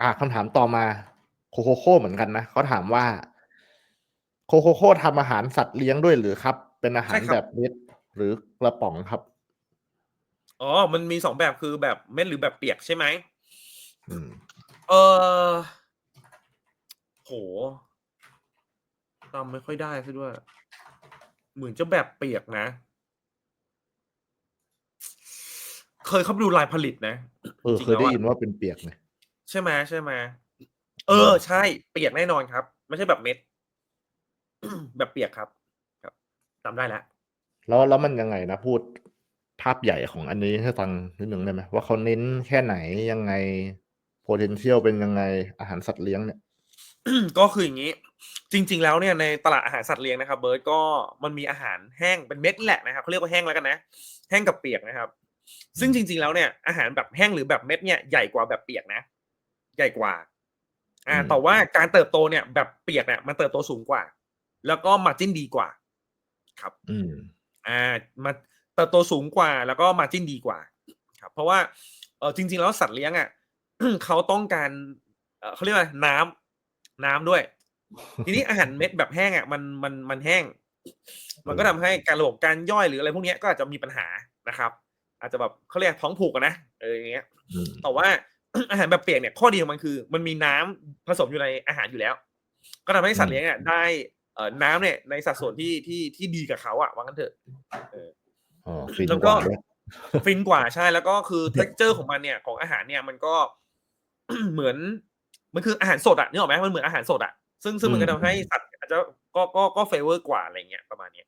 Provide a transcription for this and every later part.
อ่าคำถามต่อมาโคโคโค่เหมือนกันนะเขาถามว่า โคโคโค่ทำอาหารสัตว์เลี้ยงด้วยหรือครับ เป็นอาหารใช่ครับ แบบเม็ดหรือกระป๋องครับ อ๋อ มันมีสองแบบคือแบบเม็ดหรือแบบเปียกใช่ไหม อืม เออโหจำไม่ค่อยได้ซะด้วย เหมือนจะแบบเปียกนะ เคยเข้าไปดูลายผลิตนะ เออจริงเคยได้แล้วอะ ยินว่าเป็นเปียกไง ใช่ไหมใช่ไหมเออ ใช่ เปียกแน่นอนครับ ไม่ใช่แบบเม็ด แบบเปียกครับ ครับจำได้แล้วแล้วแล้วมันยังไงนะพูดภาพใหญ่ของอันนี้ให้ฟังนิดหนึ่งได้ไหมว่าเขาเน้นแค่ไหนยังไง potential เป็นยังไงอาหารสัตว์เลี้ยงเนี่ยก็คืออย่างนี้ จริง ๆ แล้วเนี่ยในตลาดอาหารสัตว์เลี้ยงนะครับเบิร์ตก็มันมีอาหารแห้งเป็นเม็ดแหละนะครับเขาเรียกว่าแห้งแล้วกันนะแห้งกับเปียกนะครับ ซึ่งจริง ๆ แล้วเนี่ยอาหารแบบแห้งหรือแบบเม็ดเนี่ยใหญ่กว่าแบบเปียกนะ ใหญ่กว่า อ่าอืมแต่ว่าการเติบโตเนี่ย แบบเปียกเนี่ยมันเติบโตสูงกว่า แล้วก็มาจิ้นดีกว่า ครับ อืม อ่ามาเติบโตสูงกว่า แล้วก็มาจิ้นดีกว่า ครับ เพราะว่าเออจริง ๆ แล้วสัตว์เลี้ยงอะเขาต้องการเอ่อเขาเรียกว่าอะไรน้ำน้ำด้วย ทีนี้อาหารเม็ดแบบแห้งอะมันมันมันแห้ง มันก็ทำให้การระบบการย่อยหรืออะไรพวกเนี้ยก็อาจจะมีปัญหานะครับ อาจจะแบบเขาเรียกท้องผูกอะนะเอออย่างเงี้ยอืมแต่ว่า อาหารแบบเปียกเนี่ยข้อดีของมันคือ มันมีน้ำผสมอยู่ในอาหารอยู่แล้ว ก็ทำให้สัตว์เลี้ยงอะได้เอ่อน้ำเนี่ยในสัดส่วนที่ที่ที่ดีกับเขาอะว่างั้นเถอะอ๋อฟินแล้วกก็ว่าด้วยฟินกว่าใช่แล้วก็คือ t e x t อร์ของมันเนี่ยของอาหารเนี่ยมันก็เหมือนมันคืออาหารสดอะนึกออกไหมมันเหมือนอาหารสดอะซึ่งซึ่งมันก็ทำให้สัตว์อาจจะก็ก็ก็เฟเวอร์กว่าอะไรเงี้ยประมาณเนี้ย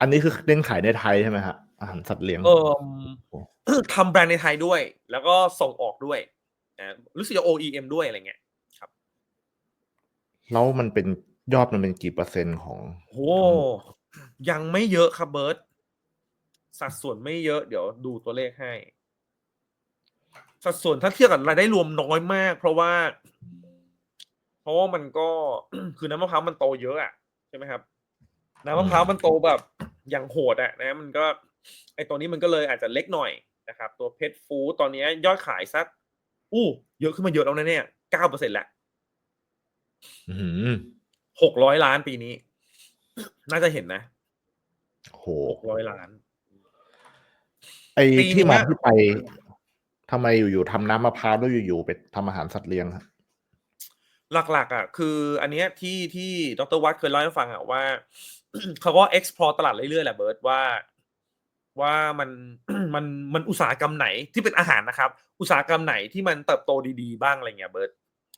อันนี้คือเน้นขายในไทยใช่ไหมฮะอาหารสัตว์เลี้ยงเออ ทำแบรนด์ในไทยด้วย แล้วก็ส่งออกด้วยนะรู้สึกจะ OEM ด้วยอะไรเงี้ยแล้วมันเป็นยอดมันเป็นกี่เปอร์เซ็นต์ของโอ้ยังไม่เยอะครับเบิร์ตสัดส่วนไม่เยอะเดี๋ยวดูตัวเลขให้ สัดส่วนถ้าเทียบกับรายได้รวมน้อยมาก เพราะว่า เพราะว่ามันก็คือน้ำมะพร้าวมันโตเยอะอะใช่ไหมครับน้ำมะพร้าวมันโตแบบอย่างโหดอะนะ มันก็ ไอตัวนี้มันก็เลยอาจจะเล็กหน่อย นะครับตัวเพชรฟูตอนนี้ยอดขายสัก อู้ เยอะขึ้นมาเยอะแล้วนะเนี่ยเก้าเปอร์เซ็นต์ละอื้อหือหกร้อยล้านปีนี้ น่าจะเห็นนะโหหกร้อยล้าน ไอ้ปีนี้ที่มาอะที่ไปทำไมอยู่ๆทำน้ำมะพร้าวแล้วอยู่ๆไปทำอาหารสัตว์เลี้ยงฮะหลักๆอะคือ อันเนี้ยที่ที่ดรวัตเคยเล่าให้ฟังอะว่าเขาก็ explore ตลาดเรื่อยๆแหละเบิร์ตว่า ว่ามันมันมันอุตสาหกรรมไหนที่เป็นอาหารนะครับ อุตสาหกรรมไหนที่มันเติบโตดีๆบ้างอะไรเงี้ยเบิร์ต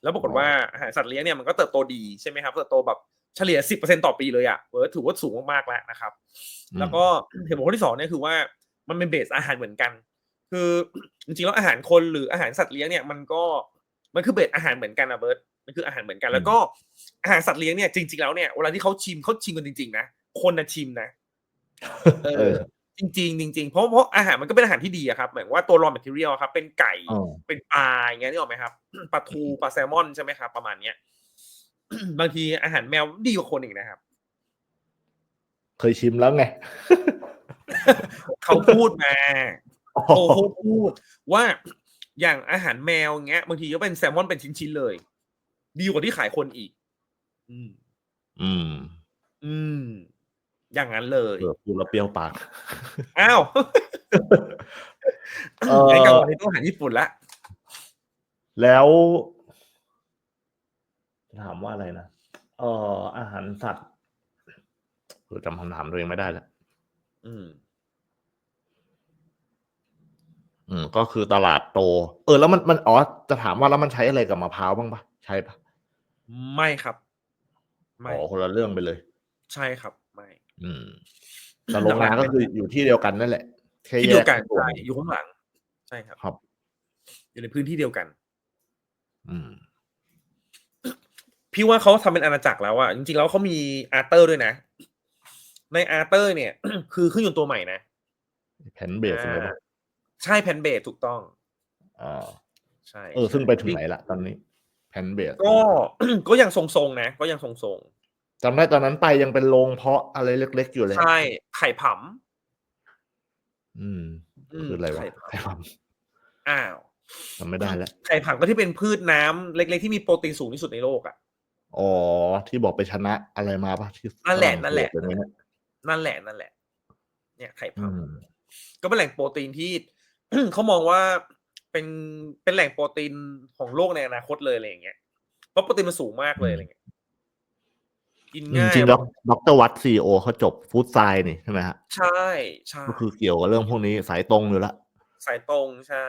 แล้วปรากฏว่าอาหารสัตว์เลี้ยงเนี่ยมันก็เติบโตดีใช่ไหมครับเติบโตแบบเฉลี่ยสิบเปอร์เซ็นต่อปีเลยอะเบิร์ตถือว่าสูงมากๆแล้วนะครับ แล้วก็เหตุผลข้อที่สองเนี่ยคือว่ามันเป็นเบสอาหารเหมือนกัน คือจริงๆแล้วอาหารคนหรืออาหารสัตว์เลี้ยงเนี่ยมันก็มันคือเบสอาหารเหมือนกันนะเบิร์ตมันคืออาหารเหมือนกัน แล้วก็อาหารสัตว์เลี้ยงเนี่ยจริงๆแล้วเนี่ยเวลาที่เขาชิมเขาชิมกันจริง ๆ นะคนนะชิมนะเอเอออ จริงๆจริงๆเพราะเพราะอาหารมันก็เป็นอาหารที่ดีอะครับหมายว่าตัว raw material ครับ เป็นไก่อ๋อเป็นปลาอย่างเงี้ยนี่ออกไหมครับปลาทูปลาแซลมอนใช่ไหมครับ ประมาณเนี้ยบางทีอาหารแมวดีกว่าคนอีกนะครับ เคยชิมแล้วไง เขาพูดมาโอ้โหพูด ว่าอย่างอาหารแมวเงี้ยบางทีก็เป็นแซลมอนเป็นชิ้นๆเลย ดีกว่าที่ขายคนอีก อืม อืม อืม อย่างนั้นเลยเออพูดแล้วเปรี้ยวปาก อ้าวเอ่องั้นกับวันนี้ต้องอาหารญี่ปุ่นละ แล้วถามว่าอะไรนะ เอ่อ อาหารสัตว์เออจำคำถามตัวเองไม่ได้แล้วอืม อืม ก็คือตลาดโต เออ แล้วมันมันอ๋อจะถามว่าแล้วมันใช้อะไรกับมะพร้าวบ้างปะใช่ปะไม่ครับ ไม่อ๋อคนละเรื่องไปเลย ใช่ครับไม่ อืมแต่โรงงานก็คืออยู่ที่เดียวกันนั่นแหละแค่ที่แยเดียวกกันส่วนใช่อยู่ข้างหลัง ใช่ครับครับ อยู่ในพื้นที่เดียวกัน อืมพี่ว่าเขาทำเป็นอาณาจักรแล้วอะจริงๆแล้วเขามีอาร์เตอร์ด้วยนะ ในอาร์เตอร์ เนี่ย คือเครื่องยนต์ตัวใหม่นะแผ่นเบสเลยอ่าปะใช่แผ่นเบสถูกต้องอ่าใช่เออซึ่งไปถึงไหนละตอนนี้แผ่นเบสก็ก็ยังทรงๆนะ ก็ยังทรง จำได้ตอนนั้นไปยังเป็นโรงเพาะอะไรเล็กๆอยู่เลยๆใช่ ไข่ผำอืมอืม คืออะไรวะ ไข่ผำไข่ผอ้าวจำไม่ได้แล้ว ไข่ผักก็ที่เป็นพืชน้ำเล็กๆที่มีโปรตีนสูงที่สุดในโลกอะ อ๋อ ที่บอกไปชนะอะไรมาปะที่นั่นแหละฝรั่งนั่นแหละเศสอะไรเงี้ยนั่นแหละ นั่นแหละ เนี่ย ไข่อืผักมก็เป็นแหล่งโปรตีนที่เขามองว่าเป็นเป็นแหล่งโปรตีนของโลกในอนาคตเลยอะไรอย่างเงี้ย เพราะโปรตีนมันสูงมากเลยอะไรเงี้ย กินจง่ายริงๆด็อกด็อกเตอร์วัตซีโอเขาจบฟู้ดไซน์นี่ใช่ไหมฮะใช่ใช่ก็คือเกี่ยวกับเรื่องพวกนี้สายตรงอยู่ละสายตรงใช่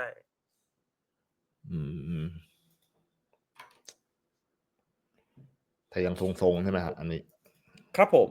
อืมอืมแต่ยังทรงๆใช่ไหมฮะอันนี้ ครับผม